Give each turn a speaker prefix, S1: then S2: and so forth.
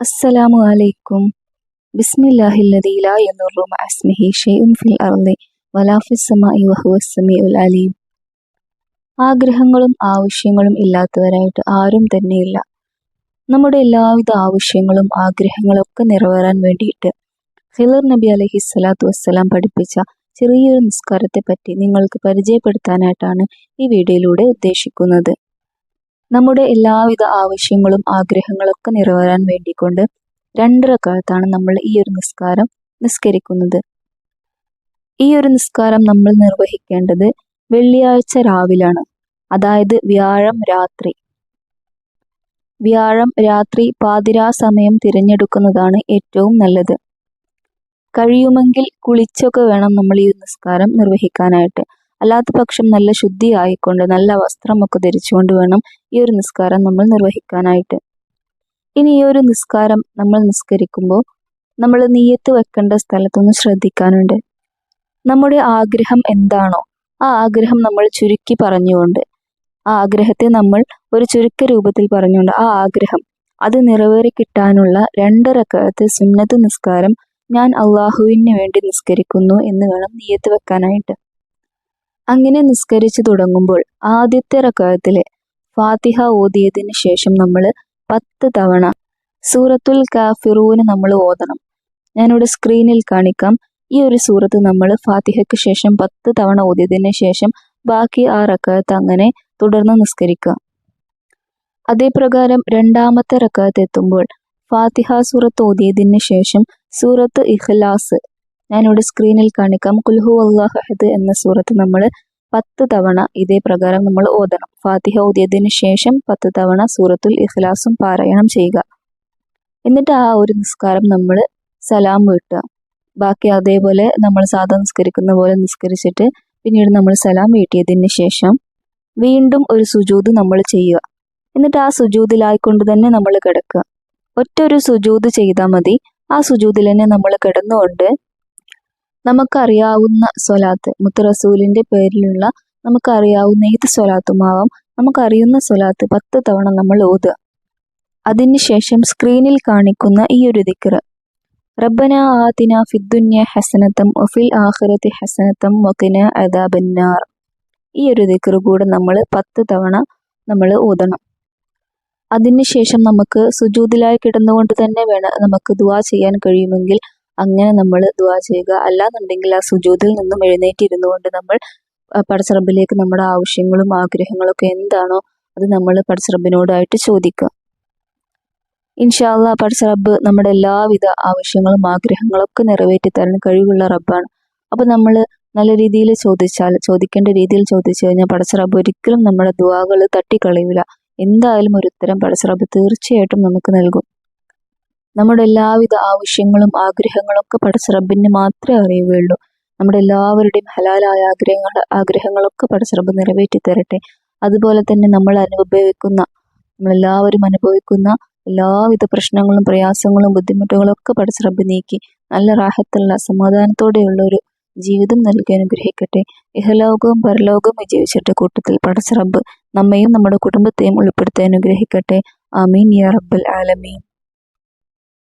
S1: അസ്സലാമു അലൈക്കും. ഷൈഉൻ ഫിൽ അലീം. ആഗ്രഹങ്ങളും ആവശ്യങ്ങളും ഇല്ലാത്തവരായിട്ട് ആരും തന്നെയില്ല. നമ്മുടെ എല്ലാവിധ ആവശ്യങ്ങളും ആഗ്രഹങ്ങളും ഒക്കെ നിറവേറാൻ വേണ്ടിയിട്ട് ഹിലർ നബി അലഹി സ്വലാത്തു വസ്സലാം പഠിപ്പിച്ച ചെറിയൊരു നിസ്കാരത്തെ പറ്റി നിങ്ങൾക്ക് പരിചയപ്പെടുത്താനായിട്ടാണ് ഈ വീഡിയോയിലൂടെ ഉദ്ദേശിക്കുന്നത്. നമ്മുടെ എല്ലാവിധ ആവശ്യങ്ങളും ആഗ്രഹങ്ങളൊക്കെ നിറവേറാൻ വേണ്ടിക്കൊണ്ട് രണ്ടര കാലത്താണ് നമ്മൾ ഈ ഒരു നിസ്കാരം നിസ്കരിക്കുന്നത്. ഈ ഒരു നിസ്കാരം നമ്മൾ നിർവഹിക്കേണ്ടത് വെള്ളിയാഴ്ച രാവിലാണ്. അതായത് വ്യാഴം രാത്രി. വ്യാഴം രാത്രി പാതിരാ സമയം തിരഞ്ഞെടുക്കുന്നതാണ് ഏറ്റവും നല്ലത്. കഴിയുമെങ്കിൽ കുളിച്ചൊക്കെ വേണം നമ്മൾ ഈ നിസ്കാരം നിർവഹിക്കാനായിട്ട്. അല്ലാത്ത പക്ഷം നല്ല ശുദ്ധി ആയിക്കൊണ്ട് നല്ല വസ്ത്രമൊക്കെ ധരിച്ചുകൊണ്ട് വേണം ഈ ഒരു നിസ്കാരം നമ്മൾ നിർവഹിക്കാനായിട്ട്. ഇനി ഈ ഒരു നിസ്കാരം നമ്മൾ നിസ്കരിക്കുമ്പോൾ നമ്മൾ നീയത്ത് വെക്കേണ്ട സ്ഥലത്തൊന്ന് ശ്രദ്ധിക്കാനുണ്ട്. നമ്മുടെ ആഗ്രഹം എന്താണോ ആ ആഗ്രഹം നമ്മൾ ചുരുക്കി പറഞ്ഞുകൊണ്ട് ആ ആഗ്രഹത്തെ നമ്മൾ ഒരു ചുരുക്ക രൂപത്തിൽ പറഞ്ഞുകൊണ്ട് ആ ആഗ്രഹം അത് നിറവേറി കിട്ടാനുള്ള രണ്ടരക്കാലത്തെ സുന്നത്ത് നിസ്കാരം ഞാൻ അള്ളാഹുവിന് വേണ്ടി നിസ്കരിക്കുന്നു എന്ന് വേണം നീയത്ത് വെക്കാനായിട്ട്. അങ്ങനെ നിസ്കരിച്ചു തുടങ്ങുമ്പോൾ ആദ്യത്തെ റക്കായത്തിലെ ഫാത്തിഹ ഓതിയതിന് ശേഷം നമ്മൾ പത്ത് തവണ സൂറത്തുൽ കാഫിറൂന് നമ്മൾ ഓതണം. ഞാനിവിടെ സ്ക്രീനിൽ കാണിക്കാം. ഈ ഒരു സൂറത്ത് നമ്മൾ ഫാത്തിഹയ്ക്ക് ശേഷം പത്ത് തവണ ഓതിയതിന് ശേഷം ബാക്കി ആ റക്കായത്ത് അങ്ങനെ തുടർന്ന് നിസ്കരിക്കുക. അതേപ്രകാരം രണ്ടാമത്തെ റക്കായത്ത് എത്തുമ്പോൾ ഫാത്തിഹ സൂറത്ത് ഓതിയതിന് ശേഷം സൂറത്ത് ഇഖ്ലാസ് ഞാനിവിടെ സ്ക്രീനിൽ കാണിക്കാം. കുൽഹു അള്ളാഹദ് എന്ന സൂറത്ത് നമ്മൾ പത്ത് തവണ ഇതേ പ്രകാരം നമ്മൾ ഓതണം. ഫാത്തിഹ ഓതിയതിന് ശേഷം പത്ത് തവണ സൂറത്തുൽ ഇഖ്ലാസും പാരായണം ചെയ്യുക. എന്നിട്ട് ആ ഒരു നിസ്കാരം നമ്മൾ സലാം വീട്ടുക. ബാക്കി അതേപോലെ നമ്മൾ സാധാ നിസ്കരിക്കുന്ന പോലെ നിസ്കരിച്ചിട്ട് പിന്നീട് നമ്മൾ സലാം വീട്ടിയതിന് ശേഷം വീണ്ടും ഒരു സുജൂത് നമ്മൾ ചെയ്യുക. എന്നിട്ട് ആ സുജൂതിലായിക്കൊണ്ട് തന്നെ നമ്മൾ കിടക്കുക. ഒറ്റ ഒരു സുജൂത് ചെയ്താൽ മതി. ആ സുജൂതിൽ തന്നെ നമ്മൾ കിടന്നുകൊണ്ട് നമുക്കറിയാവുന്ന സ്വലാത്ത്. മുത്ത് റസൂലിന്റെ പേരിലുള്ള നമുക്കറിയാവുന്ന ഏത് സ്വലാത്തുമാവാം? നമുക്കറിയുന്ന സ്വലാത്ത് പത്ത് തവണ നമ്മൾ ഓതുക. അതിനുശേഷം സ്ക്രീനിൽ കാണിക്കുന്ന ഈ ഒരു ദിക്കറ് റബ്ബന ആതിന ഫിദ്ദുന്യ ഹസനത്തം ഒഫിൽ ആഹ്റത്തി ഹസനത്തം വക്കിന അദാബന്നാർ. ഈ ഒരു ദിക്കറ് കൂടെ നമ്മൾ പത്ത് തവണ നമ്മൾ ഓതണം. അതിനുശേഷം നമുക്ക് സുജൂതിലായി കിടന്നുകൊണ്ട് തന്നെ വേണം നമുക്ക് ദുവാ ചെയ്യാൻ കഴിയുമെങ്കിൽ അങ്ങനെ നമ്മൾ ദുവാ ചെയ്യുക. അല്ലാന്നുണ്ടെങ്കിൽ ആ സുജൂതിൽ നിന്നും എഴുന്നേറ്റിരുന്നു കൊണ്ട് നമ്മൾ പടച്ചറബിലേക്ക് നമ്മുടെ ആവശ്യങ്ങളും ആഗ്രഹങ്ങളും ഒക്കെ എന്താണോ അത് നമ്മൾ പടച്ചറബിനോടായിട്ട് ചോദിക്കുക. ഇൻഷാല്ല പടച്ചറബ് നമ്മുടെ എല്ലാവിധ ആവശ്യങ്ങളും ആഗ്രഹങ്ങളും ഒക്കെ നിറവേറ്റി തരാൻ കഴിവുള്ള റബ്ബാണ്. അപ്പോൾ നമ്മൾ നല്ല രീതിയിൽ ചോദിച്ചാൽ ചോദിക്കേണ്ട രീതിയിൽ ചോദിച്ചു കഴിഞ്ഞാൽ പടച്ചറബ് ഒരിക്കലും നമ്മുടെ ദുവാകൾ തട്ടിക്കളയില്ല എന്തായാലും ഒരു ഉത്തരം പടച്ചറബ് തീർച്ചയായിട്ടും നമുക്ക് നൽകും. നമ്മുടെ എല്ലാവിധ ആവശ്യങ്ങളും ആഗ്രഹങ്ങളും ഒക്കെ പടച്ചിറബിന് മാത്രമേ അറിയുകയുള്ളൂ. നമ്മുടെ എല്ലാവരുടെയും ഹലാലായ ആഗ്രഹങ്ങൾ ആഗ്രഹങ്ങളൊക്കെ പടച്ചിറബ് നിറവേറ്റി തരട്ടെ. അതുപോലെ തന്നെ നമ്മൾ അനുഭവിക്കുന്ന നമ്മളെല്ലാവരും അനുഭവിക്കുന്ന എല്ലാവിധ പ്രശ്നങ്ങളും പ്രയാസങ്ങളും ബുദ്ധിമുട്ടുകളും ഒക്കെ പടച്ചിറബ് നീക്കി നല്ല റാഹത്തുള്ള സമാധാനത്തോടെയുള്ള ഒരു ജീവിതം നൽകി അനുഗ്രഹിക്കട്ടെ. ഇഹലോകവും പരലോകവും വിജയിച്ചിട്ട് കൂട്ടത്തിൽ പടച്ചിറബ് നമ്മയും നമ്മുടെ കുടുംബത്തെയും ഉൾപ്പെടുത്തി അനുഗ്രഹിക്കട്ടെ. ആമീൻ. യാ റബ്ബൽ ആലമീൻ.